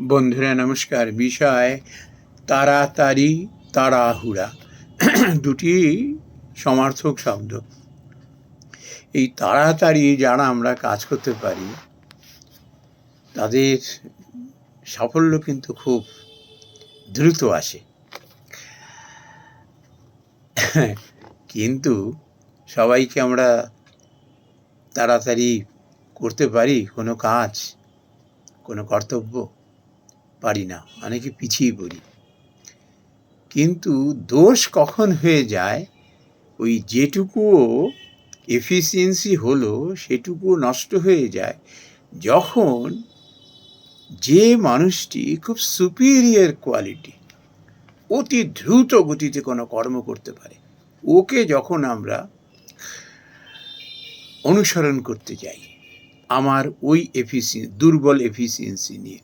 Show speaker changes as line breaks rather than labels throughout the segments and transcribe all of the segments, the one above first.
বন্ধুরা, নমস্কার। বিষয় তাড়াতাড়ি তাড়াহুড়া। দুটি সমার্থক শব্দ। এই তাড়াতাড়ি যারা আমরা কাজ করতে পারি, তাদের সাফল্য কিন্তু খুব দ্রুত আসে। কিন্তু সবাইকে আমরা তাড়াতাড়ি করতে পারি? কোনো কাজ, কোনো কর্তব্য? পারি না, অনেকে পিছিয়ে পড়ি। কিন্তু দোষ কখন হয়ে যায়, ওই যেটুকুও এফিসিয়েন্সি হলো সেটুকু নষ্ট হয়ে যায়, যখন যে মানুষটি খুব সুপিরিয়র কোয়ালিটি অতি দ্রুত গতিতে কোনো কর্ম করতে পারে, ওকে যখন আমরা অনুসরণ করতে যাই, আমার ওই এফিসিয়েন্সি দুর্বল এফিসিয়েন্সি নিয়ে।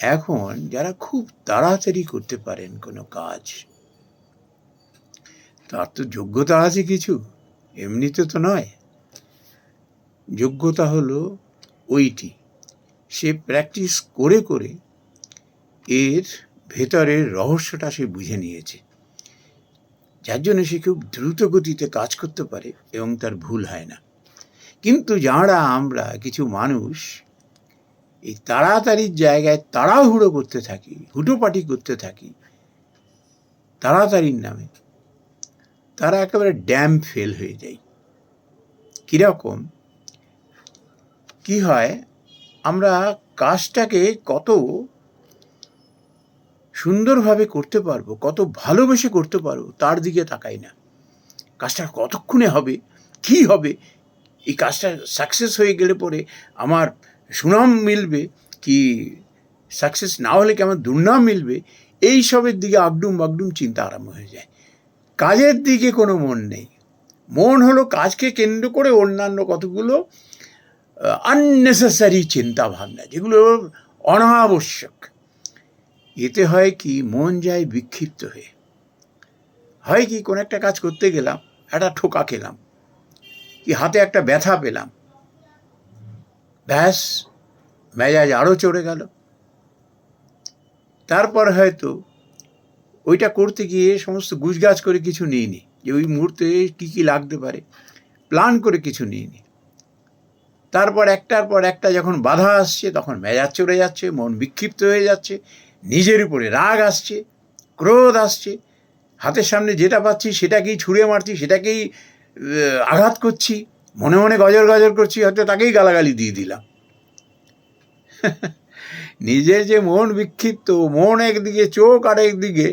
এখন যারা খুব তাড়াতাড়ি করতে পারেন কোনো কাজ, তার তো যোগ্যতা আছে কিছু, এমনিতে তো নয়। যোগ্যতা হলো ওইটি, সে প্র্যাকটিস করে করে এর ভেতরের রহস্যটা সে বুঝে নিয়েছে, যার জন্য সে খুব দ্রুত গতিতে কাজ করতে পারে এবং তার ভুল হয় না। কিন্তু যারা আমরা কিছু মানুষ এই তাড়াতাড়ির জায়গায় তাড়াহুড়ো করতে থাকি, হুটোপাটি করতে থাকি, তাড়াতাড়ির নামে, তারা একেবারে ড্যাম ফেল হয়ে যায়। কীরকম? কি হয়? আমরা কাজটাকে কত সুন্দরভাবে করতে পারব, কত ভালোবেসে করতে পারব, তার দিকে তাকাই না। কাজটা কতক্ষণে হবে? কি হবে? এই কাজটা সাকসেস হয়ে গেলে পরে আমার সুনাম মিলবে কি সাকসেস না হলে কি আমার দুর্নাম মিলবে? এই সবের দিকে আগডুম বাগডুম চিন্তা আরম্ভ হয়ে যায়। কাজের দিকে কোনো মন নেই। মন হলো কাজকে কেন্দ্র করে অন্যান্য কতগুলো আননেসেসারি চিন্তা ভাবনা যেগুলো অনাবশ্যক। এতে হয় কি, মন যায় বিক্ষিপ্ত হয়ে। হয় কি, কোনো একটা কাজ করতে গেলাম, একটা ঠোকা খেলাম। কি হাতে একটা ব্যথা পেলাম। ব্যাস, মেজাজ আরও চড়ে গেল। তারপর হয়তো ওইটা করতে গিয়ে সমস্ত গুজগাছ করে কিছু নিইনি, যে ওই মুহূর্তে কী কী লাগতে পারে প্ল্যান করে কিছু নিইনি। তারপর একটার পর একটা যখন বাধা আসছে, তখন মেজাজ চড়ে যাচ্ছে, মন বিক্ষিপ্ত হয়ে যাচ্ছে, নিজের উপরে রাগ আসছে, ক্রোধ আসছে। হাতের সামনে যেটা পাচ্ছি, সেটাকেই ছুঁড়ে মারছি, সেটাকেই আঘাত করছি। মনে মনে গজর গজর করছি, হয়তো তাকেই গালাগালি দিয়ে দিলাম। নিজের যে মন বিক্ষিপ্ত, মন একদিকে, চোখ আর একদিকে,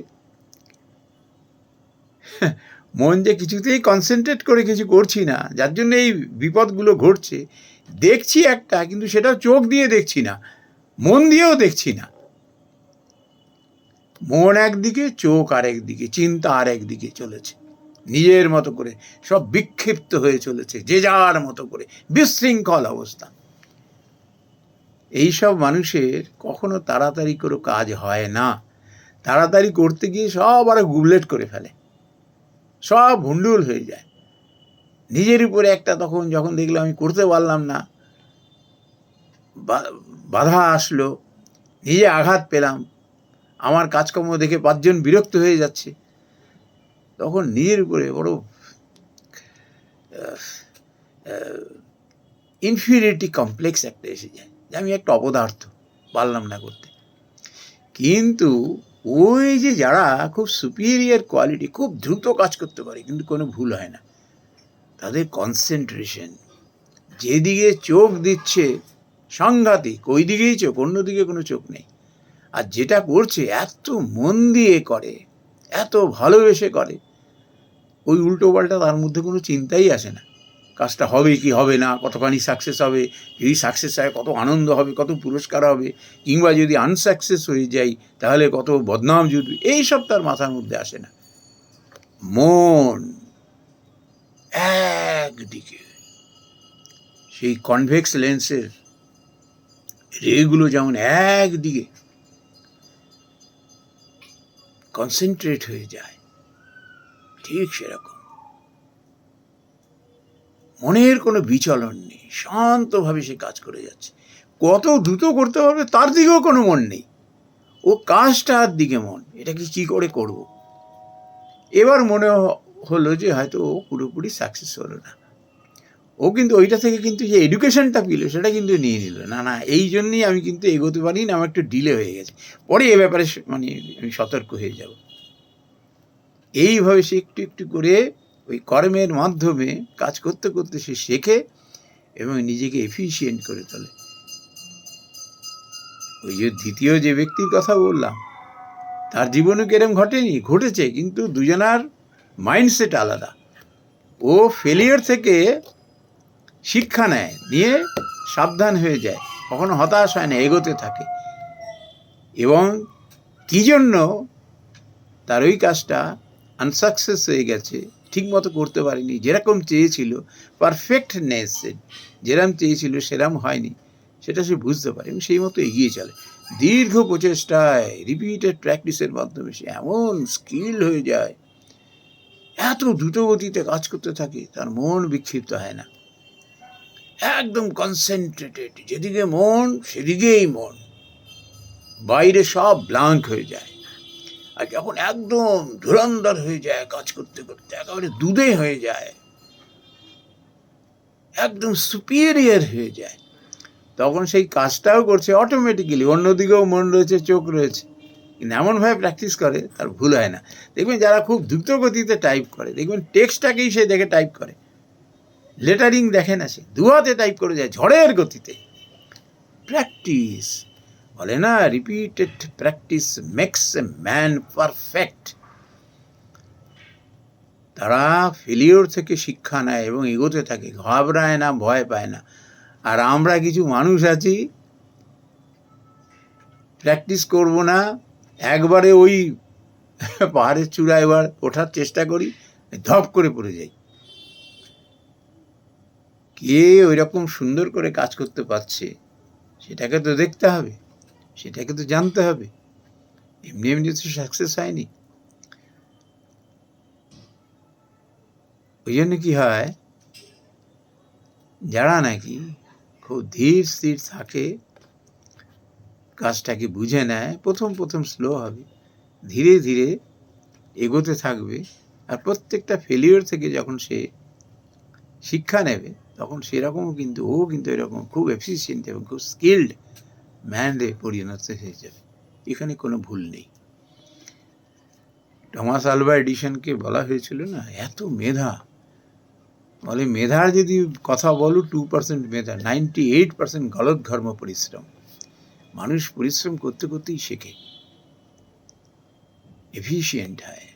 মন যে কিছুতেই কনসেন্ট্রেট করে কিছু করছি না, যার জন্য এই বিপদগুলো ঘটছে। দেখছি একটা, কিন্তু সেটা চোখ দিয়ে দেখছি না, মন দিয়েও দেখছি না। মন একদিকে, চোখ আর একদিকে চিন্তা আর একদিকে চলেছে। নিজের মতো করে সব বিক্ষিপ্ত হয়ে চলেছে, যে যার মতো করে, বিশৃঙ্খল অবস্থা। এইসব মানুষের কখনো তাড়াতাড়ি করে কাজ হয় না। তাড়াতাড়ি করতে গিয়ে সব আরও গুবলেট করে ফেলে। সব ভুন্ডুল হয়ে যায়। নিজের উপরে একটা তখন যখন দেখলাম আমি করতে পারলাম না বাধা আসলো, নিজে আঘাত পেলাম। আমার কাজকর্ম দেখে পাঁচজন বিরক্ত হয়ে যাচ্ছে। তখন নিজের উপরে বড় ইনফিরিয়রিটি কমপ্লেক্স একটা এসে যায়, যে আমি একটা অপদার্থ, পারলাম না করতে। কিন্তু ওই যে যারা খুব সুপিরিয়র কোয়ালিটি খুব দ্রুত কাজ করতে পারে, কিন্তু কোনো ভুল হয় না। তাদের কনসেন্ট্রেশন যেদিকে চোখ দিচ্ছে, সাংঘাতিক ওই দিকেই চোখ, অন্যদিকে কোনো চোখ নেই। আর যেটা করছে, এত মন দিয়ে করে এত ভালোবেসে করে। ওই উল্টো পাল্টা তার মধ্যে কোনো চিন্তাই আসে না। কাজটা হবে কি হবে না, কতখানি সাকসেস হবে যদি সাকসেস হয়, কত আনন্দ হবে, কত পুরস্কার হবে, কিংবা যদি আনসাকসেস হয়ে যাই, তাহলে কত বদনাম জুটবে এইসব তার মাথার মধ্যে আসে না। মন একদিকে। সেই কনভেক্স লেন্সের রেগুলো যেমন একদিকে কনসেন্ট্রেট হয়ে যায়। ঠিক সেরকম। মনের কোনো বিচলন নেই, শান্তভাবে সে কাজ করে যাচ্ছে। কত দ্রুত করতে পারবে তার দিকেও কোনো মন নেই। ও কাজটার দিকে মন, এটাকে কি করে করব? এবার মনে হলো যে হয়তো ও পুরোপুরি সাকসেস হলো না। ও কিন্তু ওইটা থেকে কিন্তু যে এডুকেশনটা পেল, সেটা কিন্তু নিয়ে নিল। না না, এই জন্যই আমি কিন্তু এগোতে পারি না আমার একটু ডিলে হয়ে গেছে। পরে এ ব্যাপারে মানে আমি সতর্ক হয়ে যাব। এইভাবে সে একটু একটু করে ওই কর্মের মাধ্যমে কাজ করতে করতে সে শেখে এবং নিজেকে এফিসিয়েন্ট করে তোলে। ওই যে দ্বিতীয় যে ব্যক্তির কথা বললাম, তার জীবনে কেরম ঘটেনি? ঘটেছে, কিন্তু দুজনার মাইন্ডসেট আলাদা। ও ফেলিয়ার থেকে শিক্ষা নেয়, নিয়ে সাবধান হয়ে যায়, কখনো হতাশ হয় না, এগোতে থাকে। এবং কী জন্য তার ওই কাজটা আনসাকসেস হয়ে গেছে, ঠিকমতো করতে পারেনি, যেরকম চেয়েছিল পারফেক্টনেস যেরম চেয়েছিল, সেরম হয়নি, সেটা সে বুঝতে পারে এবং সেই মতো এগিয়ে চলে। দীর্ঘ প্রচেষ্টায় রিপিটেড প্র্যাকটিসের মাধ্যমে সে এমন স্কিল হয়ে যায়, এত দ্রুতগতিতে কাজ করতে থাকে, তার মন বিক্ষিপ্ত হয় না। একদম কনসেন্ট্রেটেড যেদিকে মন, সেদিকেই মন। বাইরে সব ব্লাঙ্ক হয়ে যায়। আর যখন একদম ধুরন্ধর হয়ে যায় কাজ করতে করতে, একেবারে দুধে হয়ে যায়, একদম সুপিরিয়ার হয়ে যায়, তখন সেই কাজটাও করছে অটোমেটিক্যালি অন্যদিকেও মন রয়েছে, চোখ রয়েছে। কিন্তু এমনভাবে প্র্যাকটিস করে, তার ভুল হয় না। দেখবেন যারা খুব দ্রুত গতিতে টাইপ করে, দেখবেন টেক্সটটাকেই সে দেখে টাইপ করে। লেটারিং দেখে না সে। দুহাতে টাইপ করে যায় ঝড়ের গতিতে। প্র্যাকটিস বলে না repeated practice makes a man perfect তারা ফেলিওর থেকে শিক্ষা নেয় এবং এগোতে থাকে। ঘাবড়ায় না, ভয় পায় না। আর আমরা কিছু মানুষ আছি প্র্যাকটিস করব না, একবারে ওই পাহাড়ের চূড়া এবার ওঠার চেষ্টা করি, ধপ করে পড়ে যাই। কে ওই রকম সুন্দর করে কাজ করতে পারছে, সেটাকে তো দেখতে হবে, সেটাকে তো জানতে হবে। এমনি এমনি তো সাকসেস হয়নি। ওই জন্য কি হয়, যারা নাকি খুব ধীর স্থির থাকে, কাজটাকে বুঝে নেয়, প্রথম প্রথম স্লো হবে, ধীরে ধীরে এগোতে থাকবে, আর প্রত্যেকটা ফেলিওর থেকে যখন সে শিক্ষা নেবে তখন সেরকমও কিন্তু, ও কিন্তু এরকম খুব এফিসিয়েন্ট এবং খুব স্কিল্ড ম্যানে পরিণত হয়ে যাবে এখানে কোনো ভুল নেই। টমাস আলভা এডিশনকে বলা হয়েছিল না, এত মেধা। বলে মেধার যদি কথা বলো টু পার্সেন্ট মেধা নাইনটি এইট পার্সেন্ট গলত ধর্ম পরিশ্রম। মানুষ পরিশ্রম করতে করতেই শেখে। এফিসিয়েন্ট হয়।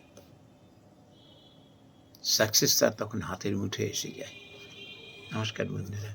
সাকসেস তার তখন হাতের মুঠে এসে যায়। নমস্কার বন্ধুরা।